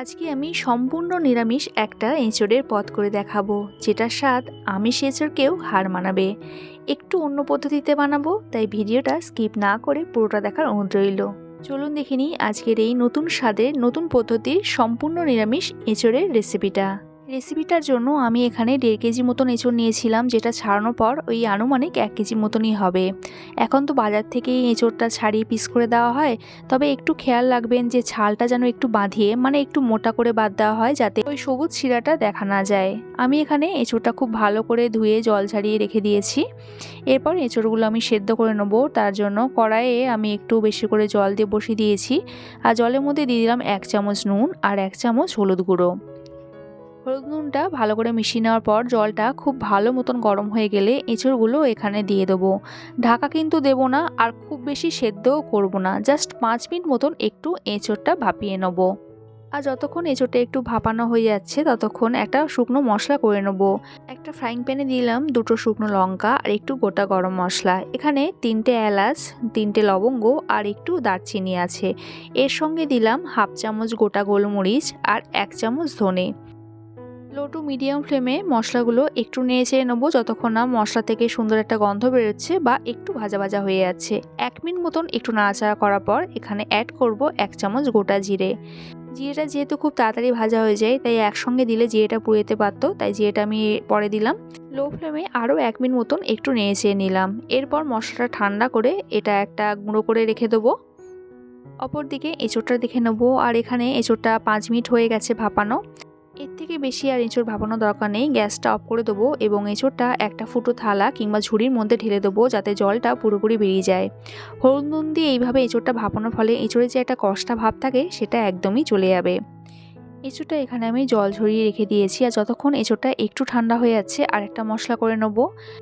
আজকে আমি সম্পূর্ণ নিরামিষ একটা এঁচড়ের পথ করে দেখাবো, যেটার স্বাদ আমিষ এঁচড়কেও হার মানাবে। একটু অন্য পদ্ধতিতে বানাবো, তাই ভিডিওটা স্কিপ না করে পুরোটা দেখার অনুরোধ রইল। চলুন দেখে নিই আজকের এই নতুন স্বাদের নতুন পদ্ধতির সম্পূর্ণ নিরামিষ এঁচড়ের রেসিপিটা। রেসিপিটার জন্য আমি এখানে দেড় কেজি মতন এঁচড় নিয়েছিলাম, যেটা ছাড়ানোর পর ওই আনুমানিক এক কেজি মতনই হবে। এখন তো বাজার থেকে এই এঁচড়টা ছাড়িয়ে পিস করে দেওয়া হয়, তবে একটু খেয়াল রাখবেন যে ছালটা যেন একটু বাঁধিয়ে মানে একটু মোটা করে বাদ দেওয়া হয় যাতে ওই সবুজ শিরাটা দেখা না যায়। আমি এখানে এঁচড়টা খুব ভালো করে ধুয়ে জল ছাড়িয়ে রেখে দিয়েছি। এরপর এঁচড়গুলো আমি সেদ্ধ করে নেব। তার জন্য কড়াইয়ে আমি একটু বেশি করে জল দিয়ে বসিয়ে দিয়েছি। আর জলের মধ্যে দিয়ে দিলাম এক চামচ নুন আর এক চামচ হলুদ গুঁড়ো। হলুদ নুনটা ভালো করে মিশিয়ে নেওয়ার পর জলটা খুব ভালো মতন গরম হয়ে গেলে এঁচড়গুলো এখানে দিয়ে দেবো। ঢাকা কিন্তু দেবো না আর খুব বেশি সেদ্ধও করব না। জাস্ট পাঁচ মিনিট মতন একটু এঁচড়টা ভাপিয়ে নেব। আর যতক্ষণ এঁচড়টা একটু ভাপানো হয়ে যাচ্ছে ততক্ষণ একটা শুকনো মশলা করে নেব। একটা ফ্রাইং প্যানে দিলাম দুটো শুকনো লঙ্কা আর একটু গোটা গরম মশলা। এখানে তিনটে এলাচ, তিনটে লবঙ্গ আর একটু দারচিনি আছে। এর সঙ্গে দিলাম হাফ চামচ গোটা গোলমরিচ আর এক চামচ ধনে। লো টু মিডিয়াম ফ্লেমে মশলাগুলো একটু নেড়ে চেড়ে নেব যতক্ষণ না মশলা থেকে সুন্দর একটা গন্ধ বেরোচ্ছে বা একটু ভাজা ভাজা হয়ে যাচ্ছে। এক মিনিট মতন একটু নাড়াচাড়া করার পর এখানে অ্যাড করব এক চামচ গোটা জিরে। জিরেটা যেহেতু খুব তাড়াতাড়ি ভাজা হয়ে যায়, তাই একসঙ্গে দিলে জিরেটা পুড়ে পারতো, তাই জিরেটা আমি পরে দিলাম। লো ফ্লেমে আরও এক মিনিট মতন একটু নেড়ে নিলাম। এরপর মশলাটা ঠান্ডা করে এটা একটা গুঁড়ো করে রেখে দেবো। অপরদিকে এঁচোড়টা দেখে নেব। আর এখানে এঁচোড়টা পাঁচ মিনিট হয়ে গেছে ভাপানো। এর থেকে বেশি আর এঁচড় ভাপানোর দরকার নেই। গ্যাসটা অফ করে দেবো এবং এঁচড়টা একটা ফুটো থালা কিংবা ঝুড়ির মধ্যে ঢেলে দেবো যাতে জলটা পুরোপুরি বেরিয়ে যায়। হলুদ নুন দিয়ে এইভাবে এঁচড়টা ভাপানোর ফলে এঁচড়ের যে একটা কষ্টা ভাব থাকে সেটা একদমই চলে যাবে। এঁচড়টা এখানে আমি জল ঝরিয়ে রেখে দিয়েছি আর যতক্ষণ এঁচড়টা একটু ঠান্ডা হয়ে যাচ্ছে আর একটা মশলা করে নেব।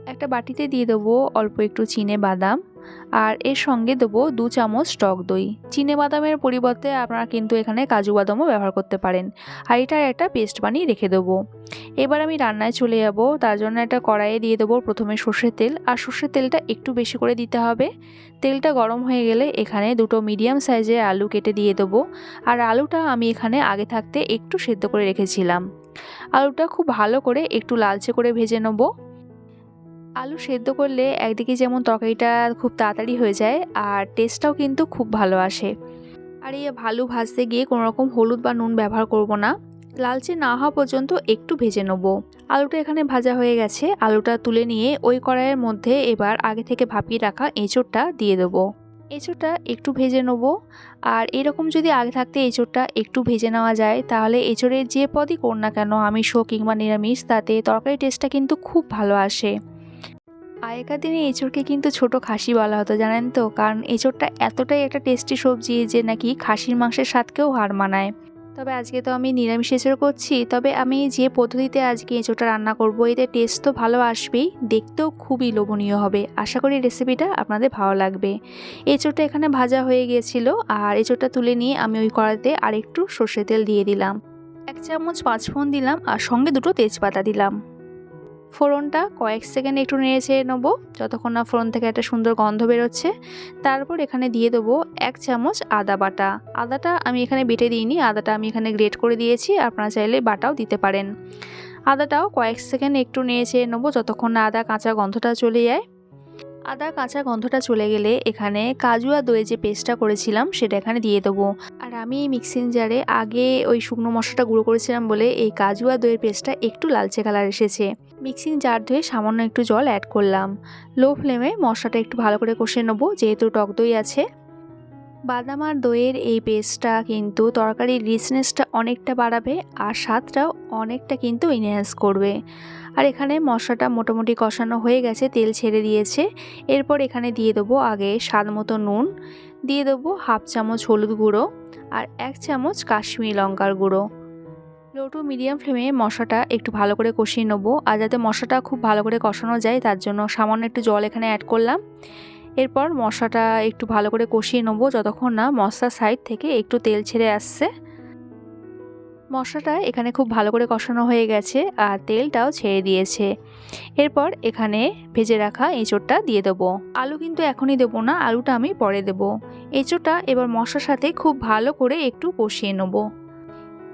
একটা বাটিতে দিয়ে দেবো অল্প একটু চিনে বাদাম। আর এর সঙ্গে দেবো দু চামচ টক দই। চিনে বাদামের পরিবর্তে আপনারা কিন্তু এখানে কাজু বাদামও ব্যবহার করতে পারেন। আর এটার একটা পেস্ট বানিয়ে রেখে দেবো। এবার আমি রান্নায় চলে যাব। তার জন্য একটা কড়াইয়ে দিয়ে দেবো প্রথমে সর্ষের তেল। আর সর্ষের তেলটা একটু বেশি করে দিতে হবে। তেলটা গরম হয়ে গেলে এখানে দুটো মিডিয়াম সাইজের আলু কেটে দিয়ে দেবো। আর আলুটা আমি এখানে আগে থাকতে একটু সেদ্ধ করে রেখেছিলাম। আলুটা খুব ভালো করে একটু লালচে করে ভেজে নেব। আলু সেদ্ধ করলে একদিকে যেমন তরকারিটা খুব তাড়াতাড়ি হয়ে যায়, আর টেস্টটাও কিন্তু খুব ভালো আসে। আর এই ভালো ভাজতে গিয়ে কোনো রকম হলুদ বা নুন ব্যবহার করব না। লালচে না হওয়া পর্যন্ত একটু ভেজে নেব। আলুটা এখানে ভাজা হয়ে গেছে। আলুটা তুলে নিয়ে ওই কড়াইয়ের মধ্যে এবার আগে থেকে ভাপিয়ে রাখা এঁচোড়টা দিয়ে দেবো। এঁচোড়টা একটু ভেজে নেব। আর এরকম যদি আগে থাকতে এঁচোড়টা একটু ভেজে নেওয়া যায়, তাহলে এঁচোড়ের যে পদই কর না কেন, আমিষ হোক কিংবা নিরামিষ, তাতে তরকারি টেস্টটা কিন্তু খুব ভালো আসে। আগেকার দিনে এঁচড়কে কিন্তু ছোট খাসি বলা হতো, জানেন তো? কারণ এঁচড়টা এতটাই একটা টেস্টি সবজি যে নাকি খাসির মাংসের স্বাদকেও হার মানায়। তবে আজকে তো আমি নিরামিষ এঁচড় করছি, তবে আমি যে পদ্ধতিতে আজকে এঁচড়টা রান্না করব, এতে টেস্ট তো ভালো আসবেই, দেখতেও খুবই লোভনীয় হবে। আশা করি রেসিপিটা আপনাদের ভালো লাগবে। এঁচড়টা এখানে ভাজা হয়ে গিয়েছিল, আর এঁচড়টা তুলে নিয়ে আমি ওই কড়াতে আরেকটু সর্ষে তেল দিয়ে দিলাম। এক চামচ পাঁচফোড়ন দিলাম, আর সঙ্গে দুটো তেজপাতা দিলাম। ফোড়নটা কয়েক সেকেন্ড একটু নেড়ে ছেড়ে নেব, যতক্ষণ না ফোড়ন থেকে একটা সুন্দর গন্ধ বেরোচ্ছে। তারপর এখানে দিয়ে দেবো এক চামচ আদা বাটা। আদাটা আমি এখানে বেটে দিইনি, আদাটা আমি এখানে গ্রেট করে দিয়েছি, আপনারা চাইলে বাটাও দিতে পারেন। আদাটাও কয়েক সেকেন্ড একটু নেড়ে ছেড়ে নেব, যতক্ষণ না আদা কাঁচা গন্ধটা চলে যায়। আদা কাঁচা গন্ধটা চলে গেলে এখানে কাজু আর দইয়ের যে পেস্টটা করেছিলাম সেটা এখানে দিয়ে দেবো। আর আমি এই মিক্সিং জারে আগে ওই শুকনো মশলাটা গুঁড়ো করেছিলাম বলে এই কাজু আর দইয়ের পেস্টটা একটু লালচে কালার এসেছে। মিক্সিং জার ধুয়ে সামান্য একটু জল অ্যাড করলাম। লো ফ্লেমে মশলাটা একটু ভালো করে কষে নেব, যেহেতু টক দই আছে। বাদাম আর দইয়ের এই পেস্টটা কিন্তু তরকারির রিচনেসটা অনেকটা বাড়াবে আর স্বাদটাও অনেকটা কিন্তু ইনহ্যান্স করবে। আর এখানে মশলাটা মোটামুটি কষানো হয়ে গেছে, তেল ছেড়ে দিয়েছে। এরপর এখানে দিয়ে দেবো আগে স্বাদ মতো নুন, দিয়ে দেবো হাফ চামচ হলুদ গুঁড়ো আর এক চামচ কাশ্মীরি লঙ্কার গুঁড়ো। লো টু মিডিয়াম ফ্লেমে মশলাটা একটু ভালো করে কষিয়ে নেব আর যাতে মশলাটা খুব ভালো করে কষানো যায়, তার জন্য সামান্য একটু জল এখানে অ্যাড করলাম। এরপর মশলাটা একটু ভালো করে কষিয়ে নেব, যতক্ষণ না মশলার সাইড থেকে একটু তেল ছেড়ে আসছে। মশলাটা এখানে খুব ভালো করে কষানো হয়ে গেছে আর তেলটাও ছেড়ে দিয়েছে। এরপর এখানে ভেজে রাখা এঁচোড়টা দিয়ে দেবো। আলু কিন্তু এখনই দেবো না, আলুটা আমি পরে দেবো। এঁচোড়টা এবার মশলার সাথে খুব ভালো করে একটু কষিয়ে নেব।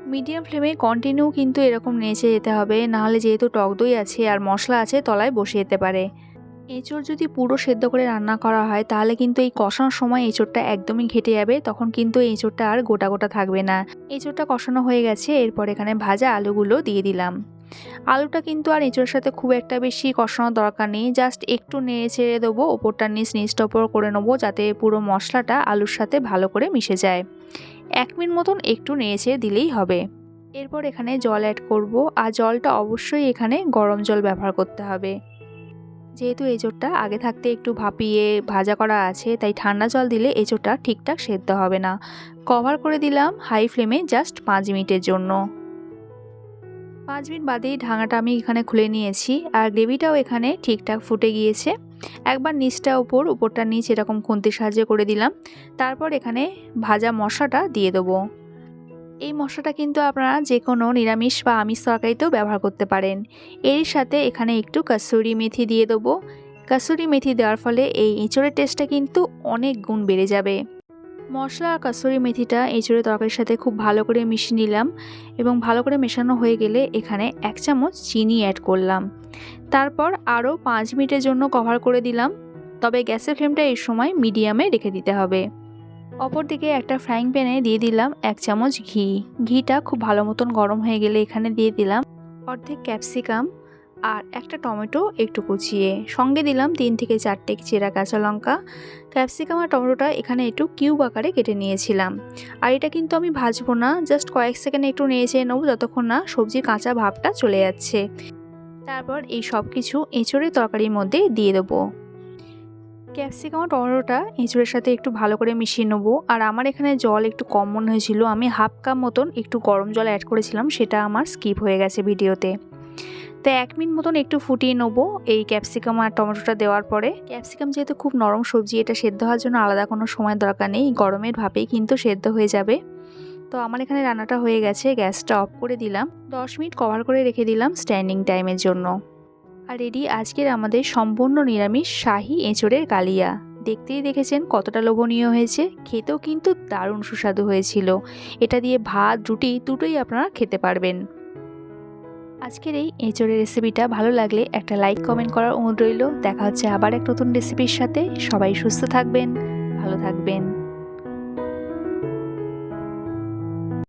মিডিয়াম ফ্লেমে কন্টিনিউ কিন্তু এরকম নেচে যেতে হবে, নাহলে যেহেতু টক দই আছে আর মশলা আছে, তলায় বসে যেতে পারে। এঁচড় যদি পুরো সেদ্ধ করে রান্না করা হয়, তাহলে কিন্তু এই কষানোর সময় এঁচড়টা একদমই ঘেটে যাবে, তখন কিন্তু এঁচড়টা আর গোটা গোটা থাকবে না। এঁচড়টা কষানো হয়ে গেছে, এরপর এখানে ভাজা আলুগুলো দিয়ে দিলাম। আলুটা কিন্তু আর এঁচড়ের সাথে খুব একটা বেশি কষানোর দরকার নেই, জাস্ট একটু নেড়ে ছেড়ে দেবো, ওপরটা নিচ নিচটা ওপর করে নেব, যাতে পুরো মশলাটা আলুর সাথে ভালো করে মিশে যায়। এক মিনিট মতন একটু নেড়ে ছেড়ে দিলেই হবে। এরপর এখানে জল অ্যাড করব, আর জলটা অবশ্যই এখানে গরম জল ব্যবহার করতে হবে। যেহেতু এঁচোড়টা আগে থাকতে একটু ভাপিয়ে ভাজা করা আছে, তাই ঠান্ডা জল দিলে এঁচোড়টা ঠিকঠাক সেদ্ধ হবে না। কভার করে দিলাম হাই ফ্লেমে জাস্ট পাঁচ মিনিটের জন্য। পাঁচ মিনিট বাদেই ঢাঙাটা আমি এখানে খুলে নিয়েছি আর গ্রেভিটাও এখানে ঠিকঠাক ফুটে গিয়েছে। একবার নিচটা উপর উপরটা নিচ এরকম খুন্তির সাহায্যে করে দিলাম। তারপর এখানে ভাজা মশলাটা দিয়ে দেবো। এই মশলাটা কিন্তু আপনারা যে কোনো নিরামিষ বা আমিষ তরকারিতেও ব্যবহার করতে পারেন। এর সাথে এখানে একটু কাসুরি মেথি দিয়ে দেবো। কাসুরি মেথি দেওয়ার ফলে এই এঁচড়ের টেস্টটা কিন্তু অনেক গুণ বেড়ে যাবে। মশলা আর কাসুরি মেথিটা এঁচড়ের তরকারির সাথে খুব ভালো করে মিশিয়ে নিলাম এবং ভালো করে মেশানো হয়ে গেলে এখানে এক চামচ চিনি অ্যাড করলাম। তারপর আরও পাঁচ মিনিটের জন্য কভার করে দিলাম। তবে গ্যাসের ফ্লেমটা এই সময় মিডিয়ামে রেখে দিতে হবে। অপরদিকে একটা ফ্রাইং প্যানে দিয়ে দিলাম এক চামচ ঘি। ঘিটা খুব ভালো মতন গরম হয়ে গেলে এখানে দিয়ে দিলাম অর্ধেক ক্যাপসিকাম আর একটা টমেটো একটু কুচিয়ে। সঙ্গে দিলাম তিন থেকে চারটে চেরা কাঁচা লঙ্কা। ক্যাপসিকাম আর টমেটোটা এখানে একটু কিউব আকারে কেটে নিয়েছিলাম। আর এটা কিন্তু আমি ভাজবো না জাস্ট কয়েক সেকেন্ড একটু নিয়ে চেয়ে নেব যতক্ষণ না সবজির কাঁচা ভাবটা চলে যাচ্ছে। তারপর এই সব কিছু এঁচড়ের তরকারির মধ্যে দিয়ে দেবো। ক্যাপসিকাম টমেটোটা এঁচড়ের সাথে একটু ভালো করে মিশিয়ে নেব। আর আমার এখানে জল একটু কম মনে হয়েছিল। আমি হাফ কাপ মতন একটু গরম জল অ্যাড করেছিলাম, সেটা আমার স্কিপ হয়ে গেছে ভিডিওতে। তো এক মিনিট মতন একটু ফুটিয়ে নেব এই ক্যাপসিকাম আর টমেটোটা দেওয়ার পরে। ক্যাপসিকাম যেহেতু খুব নরম সবজি, এটা সেদ্ধ হওয়ার জন্য আলাদা কোনো সময় দরকার নেই। গরমের ভাবেই কিন্তু সেদ্ধ হয়ে যাবে। তো আমার এখানে রান্নাটা হয়ে গেছে, গ্যাসটা অফ করে দিলাম। দশ মিনিট কভার করে রেখে দিলাম স্ট্যান্ডিং টাইমের জন্য। আর রেডি আজকের আমাদের সম্পূর্ণ নিরামিষ শাহি এঁচড়ের কালিয়া। দেখতেই দেখেছেন কতটা লোভনীয় হয়েছে। খেতেও কিন্তু দারুণ সুস্বাদু হয়েছিল। এটা দিয়ে ভাত, রুটি দুটোই আপনারা খেতে পারবেন। আজকের এই এঁচড়ের রেসিপিটা ভালো লাগলে একটা লাইক কমেন্ট করার অনুরোধ রইল। দেখা হচ্ছে আবার এক নতুন রেসিপির সাথে। সবাই সুস্থ থাকবেন, ভালো থাকবেন।